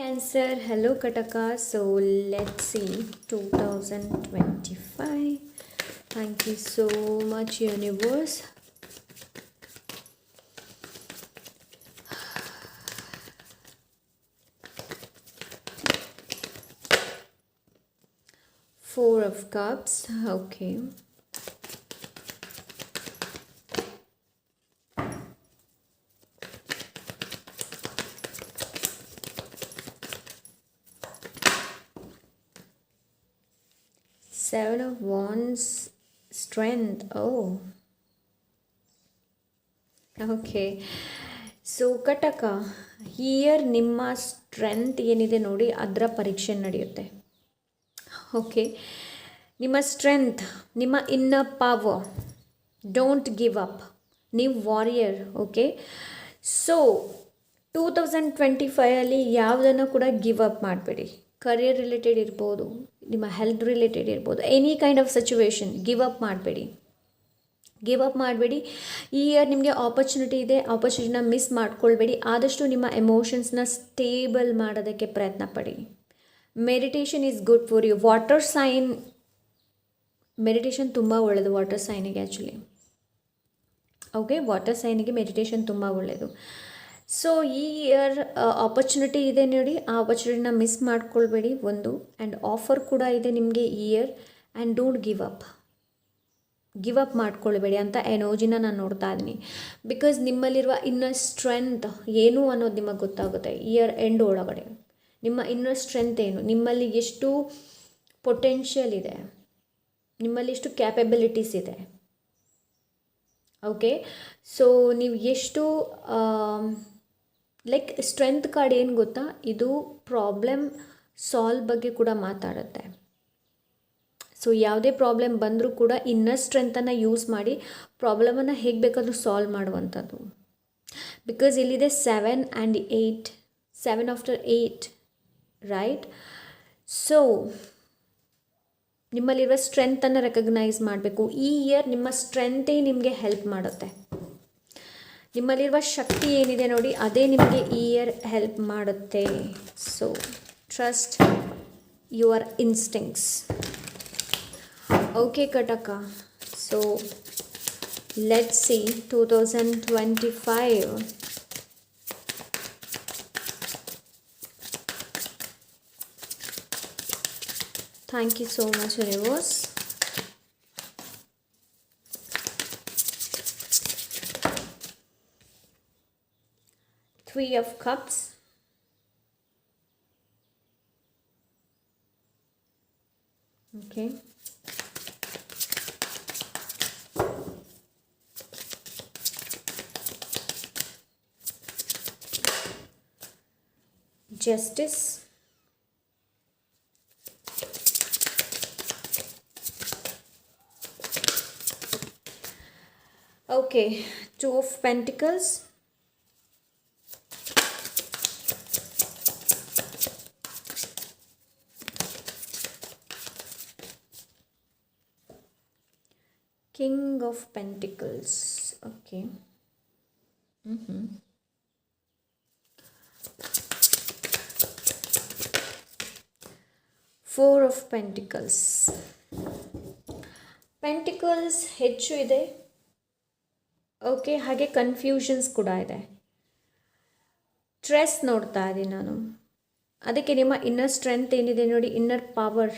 Cancer, hello Kataka. So let's see 2025. Thank you so much, universe. Four of Cups. Okay. Seven of Wands. Strength. Oh. Okay so ಕಟಕ here ನಿಮ್ಮ strength ಏನಿದೆ ನೋಡಿ, ಅದರ ಪರೀಕ್ಷೆ ನಡೆಯುತ್ತೆ okay ನಿಮ್ಮ strength ನಿಮ್ಮ inner power don't give up ನೀವು warrior okay so two thousand twenty ಫೈವಲ್ಲಿ ಯಾವುದನ್ನು ಕೂಡ ಗಿವ್ ಅಪ್ ಮಾಡಬೇಡಿ ಕರಿಯರ್ ರಿಲೇಟೆಡ್ ಇರ್ಬೋದು, ನಿಮ್ಮ ಹೆಲ್ತ್ ರಿಲೇಟೆಡ್ ಇರ್ಬೋದು any kind of situation give up ಮಾಡಬೇಡಿ. ಗಿವ್ ಅಪ್ ಮಾಡಬೇಡಿ. ಈ ಇಯರ್ ನಿಮಗೆ ಆಪರ್ಚುನಿಟಿ ಇದೆ ಆಪರ್ಚುನಿಟಿನ ಮಿಸ್ ಮಾಡ್ಕೊಳ್ಬೇಡಿ. ಆದಷ್ಟು ನಿಮ್ಮ ಎಮೋಷನ್ಸ್ನ ಸ್ಟೇಬಲ್ ಮಾಡೋದಕ್ಕೆ ಪ್ರಯತ್ನ ಪಡಿ. Meditation is good for you water sign meditation ತುಂಬ ಒಳ್ಳೆಯದು ವಾಟರ್ ಸೈನಿಗೆ ಆ್ಯಕ್ಚುಲಿ ಓಕೆ ವಾಟರ್ ಸೈನಿಗೆ ಮೆಡಿಟೇಷನ್ ತುಂಬ ಒಳ್ಳೆಯದು ಸೊ ಈ ಇಯರ್ ಆಪರ್ಚುನಿಟಿ ಇದೆ ನೋಡಿ. ಆ ಆಪರ್ಚುನಿಟಿನ ಮಿಸ್ ಮಾಡ್ಕೊಳ್ಬೇಡಿ ಒಂದು. ಆ್ಯಂಡ್ ಆಫರ್ ಕೂಡ ಇದೆ ನಿಮಗೆ ಈ year and don't give up give up ಮಾಡ್ಕೊಳ್ಬೇಡಿ ಅಂತ ಎನರ್ಜಿನ ನಾನು ನೋಡ್ತಾ ಇದ್ದೀನಿ. ಬಿಕಾಸ್ ನಿಮ್ಮಲ್ಲಿರುವ ಇನ್ನರ್ ಸ್ಟ್ರೆಂತ್ ಏನು ಅನ್ನೋದು ನಿಮಗೆ ಗೊತ್ತಾಗುತ್ತೆ. ಇಯರ್ ಎಂಡ್ ಒಳಗಡೆ. ನಿಮ್ಮ ಇನ್ನರ್ ಸ್ಟ್ರೆಂತ್ ಏನು? ನಿಮ್ಮಲ್ಲಿ ಎಷ್ಟು ಪೊಟೆನ್ಷಿಯಲ್ ಇದೆ? ನಿಮ್ಮಲ್ಲಿ ಎಷ್ಟು ಕ್ಯಾಪಬಿಲಿಟೀಸ್ ಇದೆ? ಓಕೆ ಸೊ ನೀವು ಎಷ್ಟು ಲೈಕ್ ಸ್ಟ್ರೆಂತ್ ಕಾರ್ಡ್ ಏನು ಗೊತ್ತಾ? ಇದು ಪ್ರಾಬ್ಲಮ್ ಸಾಲ್ವ್ ಬಗ್ಗೆ ಕೂಡ ಮಾತಾಡುತ್ತೆ. ಸೊ ಯಾವುದೇ ಪ್ರಾಬ್ಲಮ್ ಬಂದರೂ ಕೂಡ ಇನ್ನರ್ ಸ್ಟ್ರೆಂತನ್ನು ಯೂಸ್ ಮಾಡಿ ಪ್ರಾಬ್ಲಮನ್ನು ಹೇಗೆ ಬೇಕಾದರೂ ಸಾಲ್ವ್ ಮಾಡುವಂಥದ್ದು. ಬಿಕಾಸ್ ಇಲ್ಲಿದೆ seven and eight seven after eight right so ನಿಮ್ಮಲ್ಲಿರುವ ಸ್ಟ್ರೆಂತನ್ನು ರೆಕಗ್ನೈಸ್ ಮಾಡಬೇಕು. ಈ ಇಯರ್ ನಿಮ್ಮ ಸ್ಟ್ರೆಂತೇ ನಿಮಗೆ ಹೆಲ್ಪ್ ಮಾಡುತ್ತೆ. ನಿಮ್ಮಲ್ಲಿರುವ ಶಕ್ತಿ ಏನಿದೆ ನೋಡಿ, ಅದೇ ನಿಮಗೆ ಈ ಇಯರ್ ಹೆಲ್ಪ್ ಮಾಡುತ್ತೆ. So trust your instincts okay, kataka. So, let's see 2025 thank you so much, universe. Three of cups. Okay. Justice. Okay two of pentacles king of pentacles. Okay. Mm-hmm. Four of pentacles pentacles ಹೆಚ್ಚು ಇದೆ. Okay ಹಾಗೆ confusions ಕೂಡ ಇದೆ. Stress ನೋಡ್ತಾ ಇದ್ದೀನಿ ನಾನು. ಅದಕ್ಕೆ ನಿಮ್ಮ ಇನ್ನರ್ ಸ್ಟ್ರೆಂತ್ ಏನಿದೆ ನೋಡಿ ಇನ್ನರ್ ಪವರ್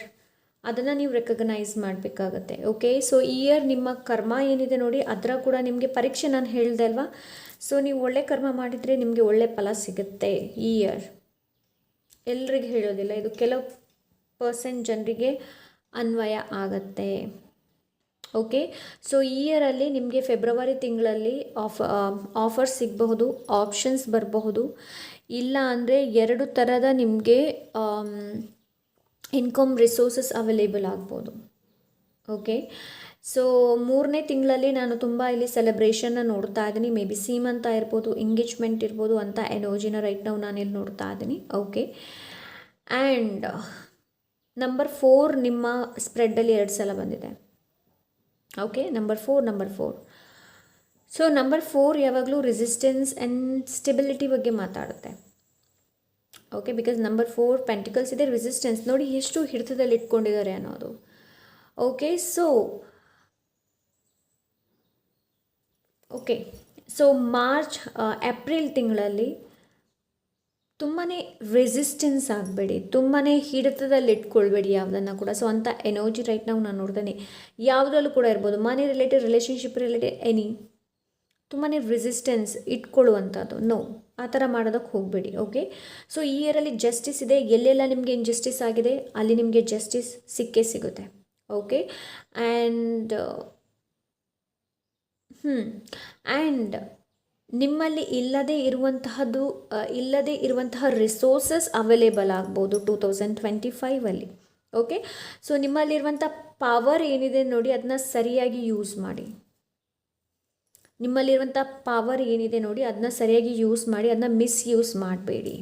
ಅದನ್ನು ನೀವು ರೆಕಗ್ನೈಸ್ ಮಾಡಬೇಕಾಗತ್ತೆ. ಓಕೆ ಸೊ ಈ ಇಯರ್ ನಿಮ್ಮ ಕರ್ಮ ಏನಿದೆ ನೋಡಿ, ಅದರ ಕೂಡ ನಿಮಗೆ ಪರೀಕ್ಷೆ ನಾನು ಹೇಳಿದೆ ಅಲ್ವಾ? ಸೊ ನೀವು ಒಳ್ಳೆ ಕರ್ಮ ಮಾಡಿದರೆ ನಿಮಗೆ ಒಳ್ಳೆ ಫಲ ಸಿಗುತ್ತೆ ಈ ಇಯರ್ ಎಲ್ರಿಗೂ ಹೇಳೋದಿಲ್ಲ, ಇದು ಕೆಲವು ಪರ್ಸೆಂಟ್ ಜನರಿಗೆ ಅನ್ವಯ ಆಗತ್ತೆ. ಓಕೆ ಸೊ ಈ ಇಯರಲ್ಲಿ ನಿಮಗೆ ಫೆಬ್ರವರಿ ತಿಂಗಳಲ್ಲಿ ಆಫ್ ಆಫರ್ಸ್ ಸಿಗಬಹುದು ಆಪ್ಷನ್ಸ್ ಬರಬಹುದು. ಇಲ್ಲ ಅಂದರೆ ಎರಡು ಥರದ ನಿಮಗೆ ಇನ್ಕಮ್ ರಿಸೋರ್ಸಸ್ ಅವೈಲೇಬಲ್ ಆಗ್ಬೋದು. ಓಕೆ ಸೊ ಮೂರನೇ ತಿಂಗಳಲ್ಲಿ ನಾನು ತುಂಬ ಇಲ್ಲಿ ಸೆಲೆಬ್ರೇಷನ್ನ ನೋಡ್ತಾ ಇದ್ದೀನಿ. ಮೇ ಬಿ ಸೀಮಂತ ಇರ್ಬೋದು ಎಂಗೇಜ್ಮೆಂಟ್ ಇರ್ಬೋದು ಅಂತ ಎನರ್ಜಿನ ರೈಟ್ ನಾವು ಇಲ್ಲಿ ನೋಡ್ತಾ ಇದ್ದೀನಿ. ಓಕೆ ಆ್ಯಂಡ್ ನಂಬರ್ ಫೋರ್ ನಿಮ್ಮ ಸ್ಪ್ರೆಡ್ಡಲ್ಲಿ ಎರಡು ಸಲ ಬಂದಿದೆ. Okay number four number four so number four ಯಾವಾಗಲೂ ರೆಸಿಸ್ಟೆನ್ಸ್ ಆ್ಯಂಡ್ ಸ್ಟೆಬಿಲಿಟಿ ಬಗ್ಗೆ ಮಾತಾಡುತ್ತೆ. Okay because number four pentacles ಇದೆ ರೆಸಿಸ್ಟೆನ್ಸ್ ನೋಡಿ ಎಷ್ಟು ಹಿಡಿತದಲ್ಲಿ ಇಟ್ಕೊಂಡಿದ್ದಾರೆ ಅನ್ನೋದು. Okay so okay so March April ತಿಂಗಳಲ್ಲಿ ತುಂಬಾ ರೆಸಿಸ್ಟೆನ್ಸ್ ಆಗಬೇಡಿ. ತುಂಬಾ ಹಿಡಿತದಲ್ಲಿ ಇಟ್ಕೊಳ್ಬೇಡಿ ಯಾವುದನ್ನು ಕೂಡ. ಸೊ ಅಂಥ ಎನರ್ಜಿ ರೈಟ್ ನಾವು ನಾನು ನೋಡ್ತೇನೆ. ಯಾವುದರಲ್ಲೂ ಕೂಡ ಇರ್ಬೋದು. Money related relationship related any ತುಂಬಾ ರೆಸಿಸ್ಟೆನ್ಸ್ ಇಟ್ಕೊಳ್ಳುವಂಥದ್ದು ನೋ ಆ ಥರ ಮಾಡೋದಕ್ಕೆ ಹೋಗಬೇಡಿ ಓಕೆ ಸೊ ಈ ಇಯರಲ್ಲಿ ಜಸ್ಟಿಸ್ ಇದೆ. ಎಲ್ಲೆಲ್ಲ ನಿಮಗೆ ಇನ್ಜಸ್ಟಿಸ್ ಆಗಿದೆ, ಅಲ್ಲಿ ನಿಮಗೆ ಜಸ್ಟಿಸ್ ಸಿಕ್ಕೇ ಸಿಗುತ್ತೆ ಓಕೆ ಆ್ಯಂಡ್ ಹ್ಞೂ ಆ್ಯಂಡ್ ನಿಮ್ಮಲ್ಲಿ ಇಲ್ಲದೇ ಇರುವಂತಹದ್ದು ಇಲ್ಲದೇ ಇರುವಂತಹ ರಿಸೋರ್ಸಸ್ ಅವೈಲೇಬಲ್ ಆಗ್ಬೋದು ಟೂ ತೌಸಂಡ್ ಟ್ವೆಂಟಿ ಫೈವಲ್ಲಿ ಓಕೆ ಸೊ ನಿಮ್ಮಲ್ಲಿರುವಂಥ ಪವರ್ ಏನಿದೆ ನೋಡಿ, ಅದನ್ನ ಸರಿಯಾಗಿ ಯೂಸ್ ಮಾಡಿ. ನಿಮ್ಮಲ್ಲಿರುವಂಥ ಪವರ್ ಏನಿದೆ ನೋಡಿ ಅದನ್ನ ಸರಿಯಾಗಿ ಯೂಸ್ ಮಾಡಿ ಅದನ್ನ ಮಿಸ್ಯೂಸ್ ಮಾಡಬೇಡಿ.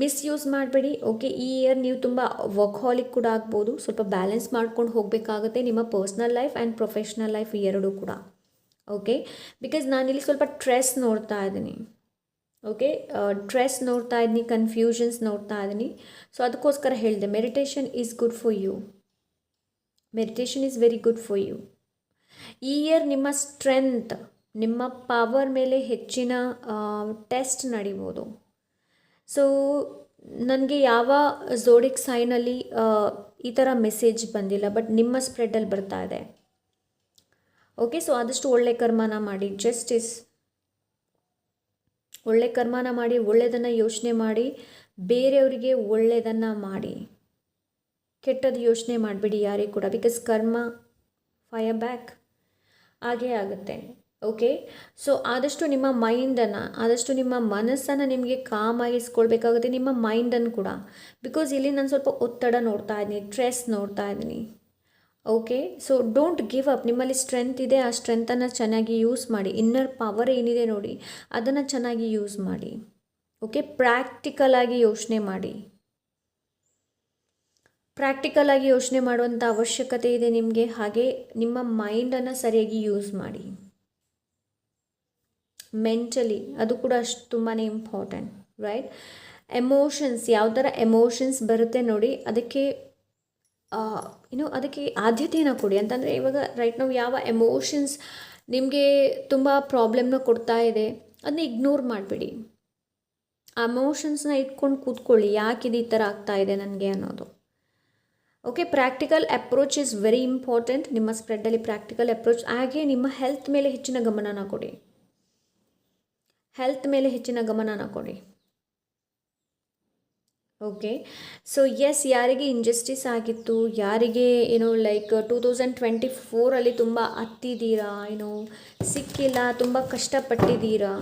ಮಿಸ್ಯೂಸ್ ಮಾಡಬೇಡಿ. ಓಕೆ ಈ ಇಯರ್ ನೀವು ತುಂಬ ವರ್ಕ್ಹಾಲಿಕ್ ಕೂಡ ಆಗ್ಬೋದು. ಸ್ವಲ್ಪ ಬ್ಯಾಲೆನ್ಸ್ ಮಾಡ್ಕೊಂಡು ಹೋಗಬೇಕಾಗುತ್ತೆ ನಿಮ್ಮ personal life and professional life ಎರಡೂ ಕೂಡ. ಓಕೆ ಬಿಕಾಸ್ ನಾನಿಲ್ಲಿ ಸ್ವಲ್ಪ ಟ್ರೆಸ್ ನೋಡ್ತಾ ಇದ್ದೀನಿ. ಓಕೆ ಟ್ರೆಸ್ ನೋಡ್ತಾ ಇದ್ದೀನಿ ಕನ್ಫ್ಯೂಷನ್ಸ್ ನೋಡ್ತಾ ಇದ್ದೀನಿ. ಸೊ ಅದಕ್ಕೋಸ್ಕರ ಹೇಳಿದೆ meditation is good for you meditation is very good for you ಈ ಇಯರ್ ನಿಮ್ಮ ಸ್ಟ್ರೆಂತ್, ನಿಮ್ಮ ಪವರ್ ಮೇಲೆ ಹೆಚ್ಚಿನ ಟೆಸ್ಟ್ ನಡಿಬೋದು. ಸೊ, ನನಗೆ ಯಾವ ಝೋಡಿಕ್ ಸೈನಲ್ಲಿ ಈ ಥರ ಮೆಸೇಜ್ ಬಂದಿಲ್ಲ ಬಟ್ ನಿಮ್ಮ ಸ್ಪ್ರೆಡಲ್ಲಿ ಬರ್ತಾ ಇದೆ. ಓಕೆ ಸೊ ಆದಷ್ಟು ಒಳ್ಳೆ ಕರ್ಮನ ಮಾಡಿ ಜಸ್ಟಿಸ್ ಒಳ್ಳೆ ಕರ್ಮನ ಮಾಡಿ ಒಳ್ಳೆಯದನ್ನು ಯೋಚನೆ ಮಾಡಿ, ಬೇರೆಯವರಿಗೆ ಒಳ್ಳೆಯದನ್ನು ಮಾಡಿ. ಕೆಟ್ಟದ್ದು ಯೋಚನೆ ಮಾಡಬೇಡಿ ಯಾರಿಗೂ ಕೂಡ ಬಿಕಾಸ್ ಕರ್ಮ ಫೈರ್ ಬ್ಯಾಕ್ ಹಾಗೇ ಆಗುತ್ತೆ. ಓಕೆ ಸೊ ಆದಷ್ಟು ನಿಮ್ಮ ಮೈಂಡನ್ನು ಆದಷ್ಟು ನಿಮ್ಮ ಮನಸ್ಸನ್ನು ನಿಮಗೆ ಕಾಮಾಗಿಸ್ಕೊಳ್ಬೇಕಾಗುತ್ತೆ ನಿಮ್ಮ ಮೈಂಡನ್ನು ಕೂಡ. ಬಿಕಾಸ್ ಇಲ್ಲಿ ನಾನು ಸ್ವಲ್ಪ ಒತ್ತಡ ನೋಡ್ತಾ ಇದ್ದೀನಿ ಸ್ಟ್ರೆಸ್ ನೋಡ್ತಾ ಇದ್ದೀನಿ. Okay so don't give up ನಿಮ್ಮಲ್ಲಿ ಸ್ಟ್ರೆಂತ್ ಇದೆ, ಆ ಸ್ಟ್ರೆಂತನ್ನು ಚೆನ್ನಾಗಿ ಯೂಸ್ ಮಾಡಿ. ಇನ್ನರ್ ಪವರ್ ಏನಿದೆ ನೋಡಿ, ಅದನ್ನು ಚೆನ್ನಾಗಿ ಯೂಸ್ ಮಾಡಿ. ಓಕೆ ಪ್ರಾಕ್ಟಿಕಲ್ ಆಗಿ ಯೋಚನೆ ಮಾಡಿ. ಪ್ರಾಕ್ಟಿಕಲ್ ಆಗಿ ಯೋಚನೆ ಮಾಡುವಂಥ ಅವಶ್ಯಕತೆ ಇದೆ ನಿಮಗೆ, ಹಾಗೆ ನಿಮ್ಮ ಮೈಂಡನ್ನು ಸರಿಯಾಗಿ ಯೂಸ್ ಮಾಡಿ. ಮೆಂಟಲಿ ಅದು ಕೂಡ ಅಷ್ಟು ತುಂಬಾ ಇಂಪಾರ್ಟೆಂಟ್ ರೈಟ್ ಎಮೋಷನ್ಸ್ ಯಾವ ಥರ ಎಮೋಷನ್ಸ್ ಬರುತ್ತೆ ನೋಡಿ, ಅದಕ್ಕೆ ಏನು ಅದಕ್ಕೆ ಆದ್ಯತೆಯನ್ನು ಕೊಡಿ. ಅಂತಂದರೆ ಇವಾಗ ರೈಟ್ ನಾವು ಯಾವ ಎಮೋಷನ್ಸ್ ನಿಮಗೆ ತುಂಬ ಪ್ರಾಬ್ಲಮ್ನ ಕೊಡ್ತಾ ಇದೆ ಅದನ್ನ ಇಗ್ನೋರ್ ಮಾಡಬೇಡಿ. ಆ ಎಮೋಷನ್ಸ್ನ ಇಟ್ಕೊಂಡು ಕೂತ್ಕೊಳ್ಳಿ ಯಾಕೆ ಇದು ಈ ಥರ ಆಗ್ತಾ ಇದೆ ನನಗೆ ಅನ್ನೋದು. Okay practical approach is very important ನಿಮ್ಮ ಸ್ಪ್ರೆಡ್ಡಲ್ಲಿ ಪ್ರಾಕ್ಟಿಕಲ್ ಅಪ್ರೋಚ್ ಹಾಗೆ ನಿಮ್ಮ ಹೆಲ್ತ್ ಮೇಲೆ ಹೆಚ್ಚಿನ ಗಮನನ ಕೊಡಿ. ಹೆಲ್ತ್ ಮೇಲೆ ಹೆಚ್ಚಿನ ಗಮನನ ಕೊಡಿ. ಓಕೆ ಸೊ ಎಸ್ ಯಾರಿಗೆ ಇಂಜಸ್ಟಿಸ್ ಆಗಿತ್ತು, ಯಾರಿಗೆ ಏನೋ ಲೈಕ್ ಟೂ ತೌಸಂಡ್ ಟ್ವೆಂಟಿ ಫೋರಲ್ಲಿ ತುಂಬ ಹತ್ತಿದ್ದೀರಾ ಏನೋ ಸಿಕ್ಕಿಲ್ಲ, ತುಂಬ ಕಷ್ಟಪಟ್ಟಿದ್ದೀರಾ,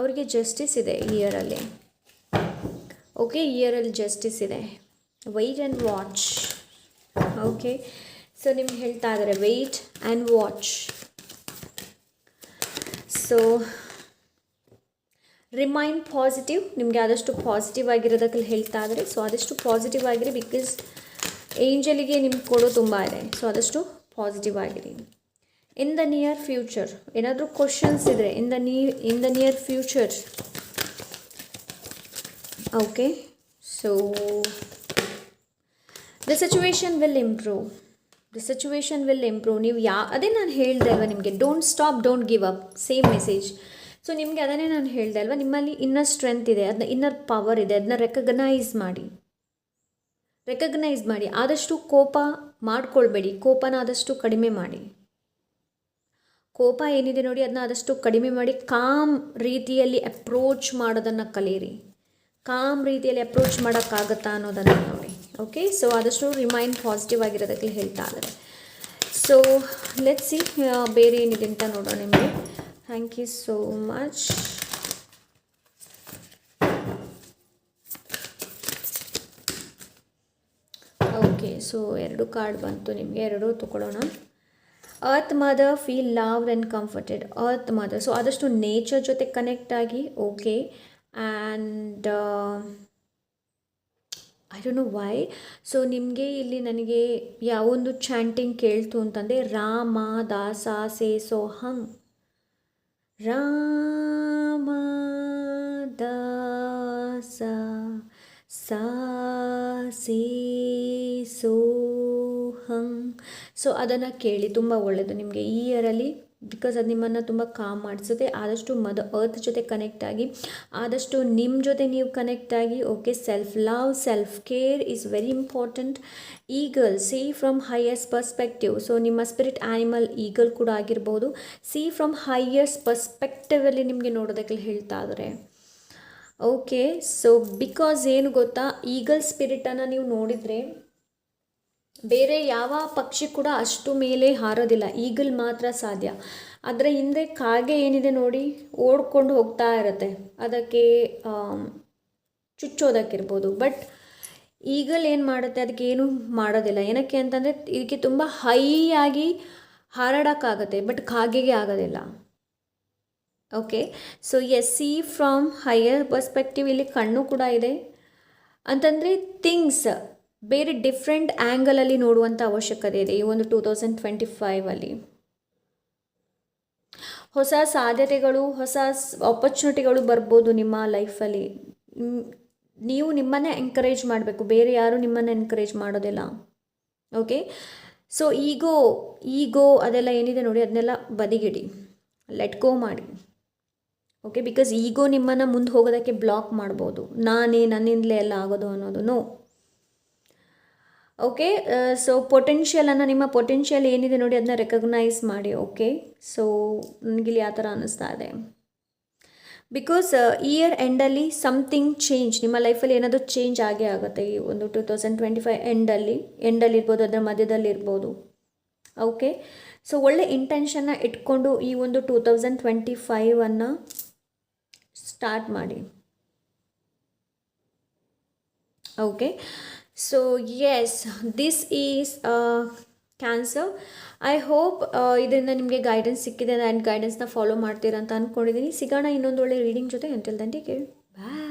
ಅವರಿಗೆ ಜಸ್ಟಿಸ್ ಇದೆ ಇಯರಲ್ಲಿ ಓಕೆ ಇಯರಲ್ಲಿ ಜಸ್ಟಿಸ್ ಇದೆ. Wait and watch okay so ನಿಮ್ಗೆ ಹೇಳ್ತಾ ಇದ್ದಾರೆ wait and watch so remain positive ನಿಮಗೆ ಆದಷ್ಟು ಪಾಸಿಟಿವ್ ಆಗಿರೋದಕ್ಕೆ ಹೇಳ್ತಾ ಇದ್ದಾರೆ ಸೊ ಆದಷ್ಟು ಪಾಸಿಟಿವ್ ಆಗಿರಿ ಬಿಕಾಸ್ ಏಂಜಲಿಗೆ ನಿಮ್ಗೆ ಕೊಡೋ ತುಂಬ ಇದೆ. ಸೊ ಆದಷ್ಟು ಪಾಸಿಟಿವ್ ಆಗಿರಿ. ಇನ್ ದ ನಿಯರ್ ಫ್ಯೂಚರ್ ಏನಾದರೂ ಕ್ವಶನ್ಸ್ ಇದ್ದರೆ in the near in the near future okay so the situation will improve the situation will improve ನೀವು ಯಾ, ಅದೇ ನಾನು ಹೇಳಿದೆ ಅಲ್ವಾ ನಿಮಗೆ don't stop don't give up same message so ನಿಮಗೆ ಅದನ್ನೇ ನಾನು ಹೇಳಿದೆ ಅಲ್ವಾ, ನಿಮ್ಮಲ್ಲಿ ಇನ್ನರ್ ಸ್ಟ್ರೆಂತ್ ಇದೆ ಅದನ್ನ ಇನ್ನರ್ ಪವರ್ ಇದೆ ಅದನ್ನ ರೆಕಗ್ನೈಸ್ ಮಾಡಿ. ರೆಕಗ್ನೈಸ್ ಮಾಡಿ. ಆದಷ್ಟು ಕೋಪ ಮಾಡ್ಕೊಳ್ಬೇಡಿ. ಕೋಪನ ಆದಷ್ಟು ಕಡಿಮೆ ಮಾಡಿ. ಕೋಪ ಏನಿದೆ ನೋಡಿ ಅದನ್ನ ಆದಷ್ಟು ಕಡಿಮೆ ಮಾಡಿ ಕಾಮ್ ರೀತಿಯಲ್ಲಿ ಅಪ್ರೋಚ್ ಮಾಡೋದನ್ನು ಕಲೀರಿ. ಕಾಮ್ ರೀತಿಯಲ್ಲಿ ಅಪ್ರೋಚ್ ಮಾಡೋಕ್ಕಾಗತ್ತಾ ಅನ್ನೋದನ್ನು ನೋಡಿ. ಓಕೆ ಸೊ ಆದಷ್ಟು ರಿಮೈಂಡ್ ಪಾಸಿಟಿವ್ ಆಗಿರೋದಕ್ಕೆ ಹೇಳ್ತಾ ಇದ್ದಾರೆ ಸೊ ಲೆಟ್ಸ್ ಸಿ ಬೇರೆ ಏನಿದೆ ಅಂತ ನೋಡೋಣ ನಿಮಗೆ. Thank you so much okay so ಎರಡು ಕಾರ್ಡ್ ಬಂತು ನಿಮಗೆ, ಎರಡು ತೊಗೊಳ್ಳೋಣ. Earth mother feel loved and comforted earth mother so ಆದಷ್ಟು ನೇಚರ್ ಜೊತೆ ಕನೆಕ್ಟ್ ಆಗಿ okay and I don't know why so ನಿಮಗೆ ಇಲ್ಲಿ ನನಗೆ ಯಾವೊಂದು ಚಾಂಟಿಂಗ್ ಕೇಳ್ತು ಅಂತಂದರೆ, ರಾಮ, ದಾಸ, ಸೇ ಸೋಹಂ ರಾಮ, ದಾಸ, ಸ, ಸಾ, ಸೇ ಸೋ ಹಂ. ಸೊ ಅದನ್ನು ಕೇಳಿ, ತುಂಬ ಒಳ್ಳೆಯದು ನಿಮಗೆ ಈ ಇಯರಲ್ಲಿ ಬಿಕಾಸ್ ಅದು ನಿಮ್ಮನ್ನು ತುಂಬ ಕಾಮ್ ಮಾಡಿಸುತ್ತೆ. ಆದಷ್ಟು ಮದ ಅರ್ತ್ ಜೊತೆ ಕನೆಕ್ಟ್ ಆಗಿ, ಆದಷ್ಟು ನಿಮ್ಮ ಜೊತೆ ನೀವು ಕನೆಕ್ಟ್ ಆಗಿ okay self love self care is very important eagle see from highest perspective so ನಿಮ್ಮ ಸ್ಪಿರಿಟ್ ಆ್ಯನಿಮಲ್ ಈಗಲ್ ಕೂಡ ಆಗಿರ್ಬೋದು. ಸಿ ಫ್ರಮ್ ಹೈಯೆಸ್ಟ್ ಪರ್ಸ್ಪೆಕ್ಟಿವಲ್ಲಿ ನಿಮಗೆ ನೋಡೋದಕ್ಕೆ ಹೇಳ್ತಾ ಇದ್ದಾರೆ ಓಕೆ ಸೊ ಬಿಕಾಸ್ ಏನು ಗೊತ್ತಾ? ಈಗಲ್ ಸ್ಪಿರಿಟನ್ನು ನೀವು ನೋಡಿದರೆ ಬೇರೆ ಯಾವ ಪಕ್ಷಿ ಕೂಡ ಅಷ್ಟು ಮೇಲೆ ಹಾರೋದಿಲ್ಲ. ಈಗಲ್ ಮಾತ್ರ ಸಾಧ್ಯ. ಅದರ ಹಿಂದೆ ಕಾಗೆ ಏನಿದೆ ನೋಡಿ, ಓಡ್ಕೊಂಡು ಹೋಗ್ತಾ ಇರುತ್ತೆ. ಅದಕ್ಕೆ ಚುಚ್ಚೋದಕ್ಕಿರ್ಬೋದು. ಬಟ್ ಈಗಲ್ ಏನು ಮಾಡುತ್ತೆ, ಅದಕ್ಕೆ ಏನು ಮಾಡೋದಿಲ್ಲ. ಏನಕ್ಕೆ ಅಂತಂದರೆ, ಇದಕ್ಕೆ ತುಂಬ ಹೈ ಆಗಿ ಹಾರಾಡೋಕ್ಕಾಗತ್ತೆ, ಬಟ್ ಕಾಗೆಗೆ ಆಗೋದಿಲ್ಲ. Okay? So, yes, see from higher perspective ಇಲ್ಲಿ ಕಣ್ಣು ಕೂಡ ಇದೆ. ಅಂತಂದರೆ, ಥಿಂಗ್ಸ್ ಬೇರೆ ಡಿಫ್ರೆಂಟ್ ಆ್ಯಂಗಲಲ್ಲಿ ನೋಡುವಂಥ ಅವಶ್ಯಕತೆ ಇದೆ. ಈ ಒಂದು ಟೂ ತೌಸಂಡ್ ಟ್ವೆಂಟಿ ಫೈವಲ್ಲಿ ಹೊಸ ಸಾಧ್ಯತೆಗಳು, ಹೊಸ ಆಪರ್ಚುನಿಟಿಗಳು ಬರ್ಬೋದು ನಿಮ್ಮ ಲೈಫಲ್ಲಿ ನೀವು ನಿಮ್ಮನ್ನೇ ಎಂಕರೇಜ್ ಮಾಡಬೇಕು. ಬೇರೆ ಯಾರು ನಿಮ್ಮನ್ನು ಎನ್ಕರೇಜ್ ಮಾಡೋದಿಲ್ಲ. ಓಕೆ ಸೊ ಈಗೋ ಈಗೋ ಅದೆಲ್ಲ ಏನಿದೆ ನೋಡಿ, ಅದನ್ನೆಲ್ಲ ಬದಿಗಿಡಿ. ಲೆಟ್ ಗೋ ಮಾಡಿ. ಓಕೆ ಬಿಕಾಸ್ ಈಗೋ ನಿಮ್ಮನ್ನು ಮುಂದೆ ಹೋಗೋದಕ್ಕೆ ಬ್ಲಾಕ್ ಮಾಡ್ಬೋದು. ನಾನೇ ನನ್ನಿಂದಲೇ ಎಲ್ಲ ಆಗೋದು ಅನ್ನೋದು. ನೋ ಓಕೆ ಸೊ ಪೊಟೆನ್ಷಿಯಲನ್ನು ನಿಮ್ಮ ಪೊಟೆನ್ಷಿಯಲ್ ಏನಿದೆ ನೋಡಿ ಅದನ್ನ ರೆಕಗ್ನೈಸ್ ಮಾಡಿ ಓಕೆ ಸೊ ನನಗಿಲ್ಲಿ ಆ ಥರ ಅನ್ನಿಸ್ತಾ ಇದೆ? ಬಿಕಾಸ್ ಇಯರ್ ಎಂಡಲ್ಲಿ ಸಮಥಿಂಗ್ ಚೇಂಜ್ ನಿಮ್ಮ ಲೈಫಲ್ಲಿ ಏನಾದರೂ ಚೇಂಜ್ ಆಗೇ ಆಗುತ್ತೆ, ಈ ಒಂದು ಟೂ ತೌಸಂಡ್ ಟ್ವೆಂಟಿ ಫೈವ್ ಎಂಡಲ್ಲಿ ಎಂಡಲ್ಲಿ ಇರ್ಬೋದು, ಅದರ ಮಧ್ಯದಲ್ಲಿ ಇರ್ಬೋದು ಓಕೆ ಸೊ ಒಳ್ಳೆ ಇಂಟೆನ್ಷನ್ನ ಇಟ್ಕೊಂಡು ಈ ಒಂದು ಟೂ ತೌಸಂಡ್ ಟ್ವೆಂಟಿ ಫೈವನ್ನು ಸ್ಟಾರ್ಟ್ ಮಾಡಿ okay so this this is cancer I hope ಇದರಿಂದ ನಿಮಗೆ ಗೈಡೆನ್ಸ್ ಸಿಕ್ಕಿದೆ ಆ್ಯಂಡ್ ಗೈಡೆನ್ಸ್ನ ಫಾಲೋ ಮಾಡ್ತೀರಾ ಅಂತ ಅಂದ್ಕೊಂಡಿದ್ದೀನಿ ಸಿಗೋಣ ಇನ್ನೊಂದು ಒಳ್ಳೆ ರೀಡಿಂಗ್ ಜೊತೆ. ಅಂಟಿಲ್ ದಂಟಿಗೆ ಬಾಯ್